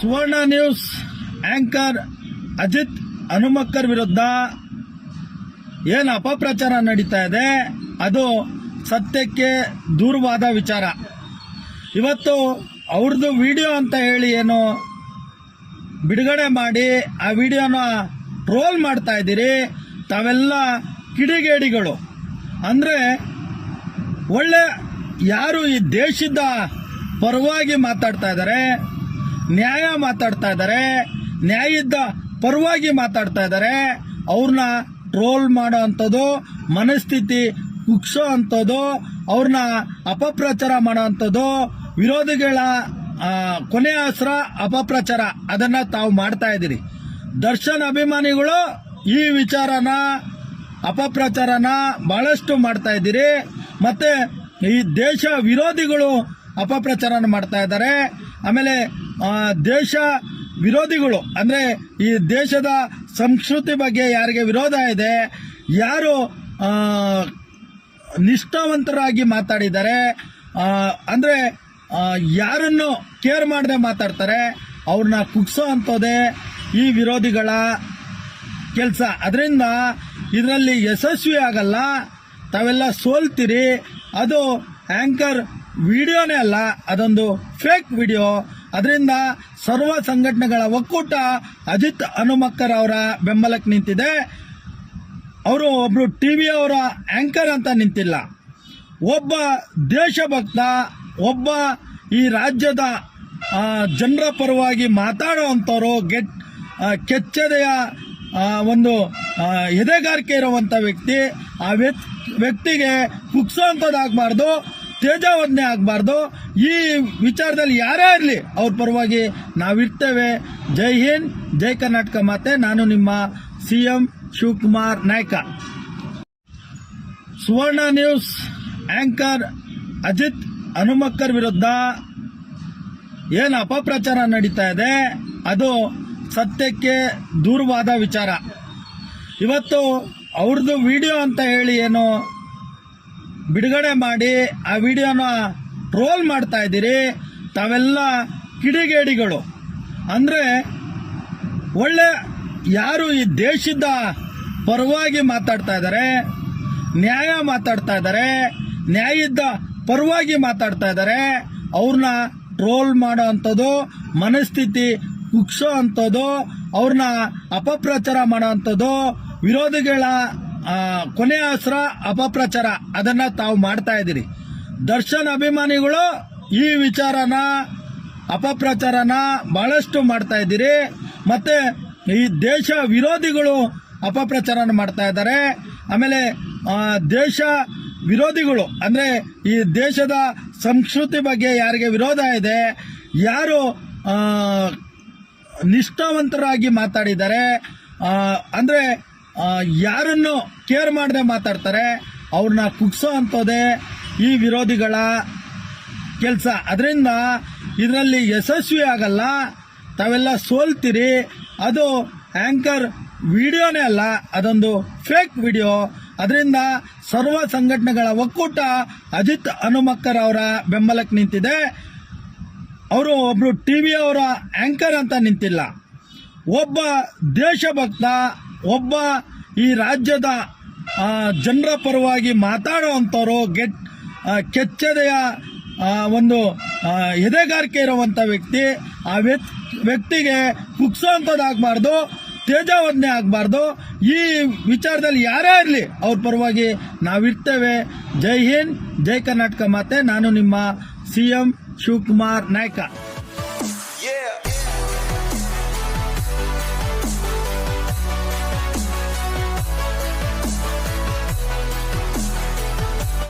ಸುವರ್ಣ news anchor Ajit Hanumakkar ವಿರುದ್ಧ ಏನು ಅಪಪ್ರಚಾರ ನಡೀತಾ ಇದೆ? ಅದು ಸತ್ಯಕ್ಕೆ ದೂರವಾದ ವಿಚಾರ. ಇವತ್ತು ಅವ್ರದ್ದು ವಿಡಿಯೋ ಅಂತ ಹೇಳಿ ಏನು ಬಿಡುಗಡೆ ಮಾಡಿ, ಆ ವಿಡಿಯೋನ ಟ್ರೋಲ್ ಮಾಡ್ತಾ ಇದ್ದೀರಿ. ತಾವೆಲ್ಲ ಕಿಡಿಗೇಡಿಗಳು. ಅಂದರೆ ಒಳ್ಳೆ ಯಾರು ಈ ದೇಶದ ಪರವಾಗಿ ಮಾತಾಡ್ತಾ ಇದ್ದಾರೆ? ನ್ಯಾಯ ಮಾತಾಡ್ತಾ ಇದ್ದಾರೆ. ನ್ಯಾಯದ ಪರವಾಗಿ ಮಾತಾಡ್ತಾ ಇದ್ದಾರೆ. ಅವ್ರನ್ನ ಟ್ರೋಲ್ ಮಾಡೋ ಮನಸ್ಥಿತಿ ಕುಗ್ಸೋ ಅಂಥದ್ದು, ಅವ್ರನ್ನ ಅಪಪ್ರಚಾರ ಮಾಡೋ ಅಂಥದ್ದು, ವಿರೋಧಿಗಳ ಕೊನೆಯ ಅಸ್ತ್ರ ಅಪಪ್ರಚಾರ, ಅದನ್ನ ತಾವು ಮಾಡ್ತಾ ಇದ್ದೀರಿ. ದರ್ಶನ್ ಅಭಿಮಾನಿಗಳು ಈ ವಿಚಾರನ, ಅಪಪ್ರಚಾರನ ಬಹಳಷ್ಟು ಮಾಡ್ತಾ ಇದ್ದೀರಿ. ಮತ್ತೆ ಈ ದೇಶ ವಿರೋಧಿಗಳು ಅಪಪ್ರಚಾರನ ಮಾಡ್ತಾ ಇದ್ದಾರೆ. ಆಮೇಲೆ ದೇಶ ವಿರೋಧಿಗಳು, ಅಂದ್ರೆ ಈ ದೇಶದ ಸಂಸ್ಕೃತಿ ಬಗ್ಗೆ ಯಾರಿಗೆ ವಿರೋಧ ಇದೆ, ಯಾರು ನಿಷ್ಠಾವಂತರಾಗಿ ಮಾತಾಡಿದ್ದಾರೆ ಅಂದರೆ ಯಾರನ್ನು ಕೇರ್ ಮಾಡದೆ ಮಾತಾಡ್ತಾರೆ, ಅವ್ರನ್ನ ಕುಗ್ಸೋ ಅಂಥದ್ದೇ ಈ ವಿರೋಧಿಗಳ ಕೆಲಸ. ಅದರಿಂದ ಇದರಲ್ಲಿ ಯಶಸ್ವಿ ಆಗಲ್ಲ, ತಾವೆಲ್ಲ ಸೋಲ್ತೀರಿ, ಅದು ಆಂಕರ್ ವಿಡಿಯೋನೇ ಅಲ್ಲ, ಅದೊಂದು ಫೇಕ್ ವಿಡಿಯೋ ಅದರಿಂದ ಸರ್ವ ಸಂಘಟನೆಗಳ ಒಕ್ಕೂಟ ಅಜಿತ್ ಹನುಮಕ್ಕರ್ ಅವರ ಬೆಂಬಲಕ್ಕೆ ನಿಂತಿದೆ. ಅವರು ಒಬ್ಬರು ಟಿ ವಿ ಅವರ ಆಂಕರ್ ಅಂತ ನಿಂತಿಲ್ಲ. ಒಬ್ಬ ದೇಶಭಕ್ತ, ಒಬ್ಬ ಈ ರಾಜ್ಯದ ಜನರ ಪರವಾಗಿ ಮಾತಾಡುವಂಥವ್ರು, ಗೆಟ್ ಕೆಚ್ಚದೆಯ ಒಂದು ಎದೆಗಾರಿಕೆ ಇರುವಂಥ ವ್ಯಕ್ತಿ, ಆ ವ್ಯಕ್ತಿಗೆ ವ್ಯಕ್ತಿಗೆ ಕುಗ್ಸೋಂಥದ್ದಾಗಬಾರ್ದು ತೇಜಾವಧನೆ ಆಗಬಾರ್ದು. ಈ ವಿಚಾರದಲ್ಲಿ ಯಾರೇ ಇರಲಿ, ಅವ್ರ ಪರವಾಗಿ ನಾವಿರ್ತೇವೆ. ಜೈ ಹಿಂದ್, ಜೈ ಕರ್ನಾಟಕ ಮಾತೆ. ನಾನು ನಿಮ್ಮ C M Shivakumar Naik. Suvarna news anchor Ajith Hanumakkar ವಿರುದ್ಧ ಏನು ಅಪಪ್ರಚಾರ ನಡೀತಾ ಇದೆ? ಅದು ಸತ್ಯಕ್ಕೆ ದೂರವಾದ ವಿಚಾರ. ಇವತ್ತು ಅವ್ರದ್ದು ವಿಡಿಯೋ ಅಂತ ಹೇಳಿ ಏನು ಬಿಡುಗಡೆ ಮಾಡಿ ಆ ವಿಡಿಯೋನ ಟ್ರೋಲ್ ಮಾಡ್ತಾ ಇದ್ದೀರಿ. ತಾವೆಲ್ಲ ಕಿಡಿಗೇಡಿಗಳು. ಅಂದರೆ ಒಳ್ಳೆ ಯಾರು ಈ ದೇಶದ ಪರವಾಗಿ ಮಾತಾಡ್ತಾ ಇದ್ದಾರೆ, ನ್ಯಾಯ ಮಾತಾಡ್ತಾ ಇದ್ದಾರೆ, ನ್ಯಾಯದ ಪರವಾಗಿ ಮಾತಾಡ್ತಾ ಇದ್ದಾರೆ, ಅವ್ರನ್ನ ಟ್ರೋಲ್ ಮಾಡೋ ಅಂಥದ್ದು, ಮನಸ್ಥಿತಿ ಕುಗ್ಸೋ ಅಂಥದ್ದು, ಅವ್ರನ್ನ ಅಪಪ್ರಚಾರ ಮಾಡೋ ಅಂಥದ್ದು, ವಿರೋಧಿಗಳ ಕೊನೆಯ ಅಸ್ತ್ರ ಅಪಪ್ರಚಾರ. ಅದನ್ನ ತಾವು ಮಾಡ್ತಾ ಇದ್ದೀರಿ. ದರ್ಶನ್ ಅಭಿಮಾನಿಗಳು ಈ ವಿಚಾರನ, ಅಪಪ್ರಚಾರನ ಬಹಳಷ್ಟು ಮಾಡ್ತಾ ಇದ್ದೀರಿ. ಮತ್ತೆ ಈ ದೇಶ ವಿರೋಧಿಗಳು ಅಪಪ್ರಚಾರನ ಮಾಡ್ತಾ ಇದ್ದಾರೆ. ಆಮೇಲೆ ದೇಶ ವಿರೋಧಿಗಳು, ಅಂದ್ರೆ ಈ ದೇಶದ ಸಂಸ್ಕೃತಿ ಬಗ್ಗೆ ಯಾರಿಗೆ ವಿರೋಧ ಇದೆ, ಯಾರು ನಿಷ್ಠಾವಂತರಾಗಿ ಮಾತಾಡಿದ್ದಾರೆ ಅಂದರೆ ಯಾರನ್ನು ಕೇರ್ ಮಾಡದೆ ಮಾತಾಡ್ತಾರೆ, ಅವ್ರನ್ನ ಕುಗ್ಸೋ ಅಂಥದ್ದೇ ಈ ವಿರೋಧಿಗಳ ಕೆಲಸ. ಅದರಿಂದ ಇದರಲ್ಲಿ ಯಶಸ್ವಿ ಆಗಲ್ಲ, ತಾವೆಲ್ಲ ಸೋಲ್ತೀರಿ. ಅದು ಆಂಕರ್ ವಿಡಿಯೋನೇ ಅಲ್ಲ, ಅದೊಂದು ಫೇಕ್ ವಿಡಿಯೋ. ಅದರಿಂದ ಸರ್ವ ಸಂಘಟನೆಗಳ ಒಕ್ಕೂಟ ಅಜಿತ್ ಹನುಮಕ್ಕರ್ ಅವರ ಬೆಂಬಲಕ್ಕೆ ನಿಂತಿದೆ. ಅವರು ಒಬ್ರು ಟಿವಿ ಅವರ ಆಂಕರ್ ಅಂತ ನಿಂತಿಲ್ಲ. ಒಬ್ಬ ದೇಶಭಕ್ತ ಒಬ್ಬ ಈ ರಾಜ್ಯದ ಜನರ ಪರವಾಗಿ ಮಾತಾಡುವಂಥವ್ರು, ಗೆಟ್ ಕೆಚ್ಚದೆಯ ಒಂದು ಎದೆಗಾರಿಕೆ ಇರುವಂಥ ವ್ಯಕ್ತಿ, ಆ ವ್ಯಕ್ತಿ, ವ್ಯಕ್ತಿಗೆ ಕುಗ್ಸೋಂಥದ್ದಾಗಬಾರ್ದು ತೇಜಾವಧನೆ ಆಗಬಾರ್ದು. ಈ ವಿಚಾರದಲ್ಲಿ ಯಾರೇ ಇರಲಿ, ಅವ್ರ ಪರವಾಗಿ ನಾವಿರ್ತೇವೆ. ಜೈ ಹಿಂದ್, ಜೈ ಕರ್ನಾಟಕ ಮಾತೆ. ನಾನು ನಿಮ್ಮ ಸಿ ಎಂ ಶಿವಕುಮಾರ್ ನಾಯ್ಕ.